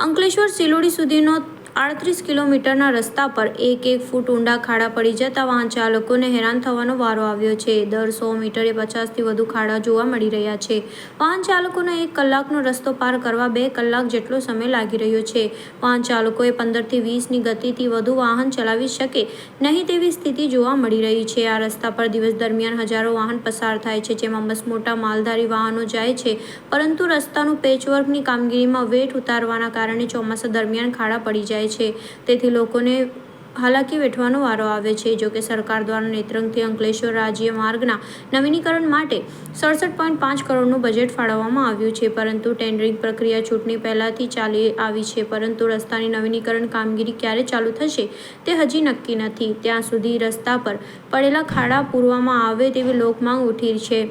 અંકલેશ્વર સિલોડી સુધીનો આડત્રીસ કિલોમીટરના રસ્તા પર એક એક ફૂટ ઊંડા ખાડા પડી જતા વાહન ચાલકોને હેરાન થવાનો વારો આવ્યો છે. દર સો મીટરે પચાસથી વધુ ખાડા જોવા મળી રહ્યા છે. વાહન ચાલકોને એક કલાકનો રસ્તો પાર કરવા બે કલાક જેટલો સમય લાગી રહ્યો છે. વાહન ચાલકોએ પંદરથી વીસની ગતિથી વધુ વાહન ચલાવી શકે નહીં તેવી સ્થિતિ જોવા મળી રહી છે. આ રસ્તા પર દિવસ દરમિયાન હજારો વાહન પસાર થાય છે, જેમાં મસમોટા માલધારી વાહનો જાય છે. પરંતુ રસ્તાનું પેચવર્કની કામગીરીમાં વેટ ઉતારવાના કારણે ચોમાસા દરમિયાન ખાડા પડી જાય છે. તેથી લોકોને હાલાકી વેઠવાનો વારો આવે છે. જો કે સરકાર દ્વારા નેત્રંગથી અંકલેશ્વર રાજ્ય માર્ગના નવીનીકરણ માટે સડસઠ પોઈન્ટ પાંચ કરોડનું બજેટ ફાળવવામાં આવ્યું છે. પરંતુ ટેન્ડરિંગ પ્રક્રિયા ચૂંટણી પહેલાંથી ચાલી આવી છે. પરંતુ રસ્તાની નવીનીકરણ કામગીરી ક્યારે ચાલુ થશે તે હજી નક્કી નથી. ત્યાં સુધી રસ્તા પર પડેલા ખાડા પૂરવામાં આવે તેવી લોકમાંગ ઉઠી છે.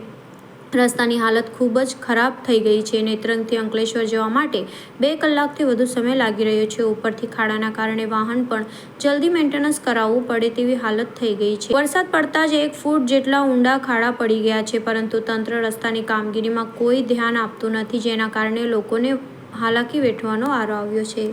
રસ્તાની હાલત ખૂબ જ ખરાબ થઈ ગઈ છે. નેત્રંગથી અંકલેશ્વર જવા માટે બે કલાકથી વધુ સમય લાગી રહ્યો છે. ઉપરથી ખાડાના કારણે વાહન પણ જલ્દી મેન્ટેનન્સ કરાવવું પડે તેવી હાલત થઈ ગઈ છે. વરસાદ પડતા જ એક ફૂટ જેટલા ઊંડા ખાડા પડી ગયા છે, પરંતુ તંત્ર રસ્તાની કામગીરીમાં કોઈ ધ્યાન આપતું નથી, જેના કારણે લોકોને હાલાકી વેઠવાનો આરો આવ્યો છે.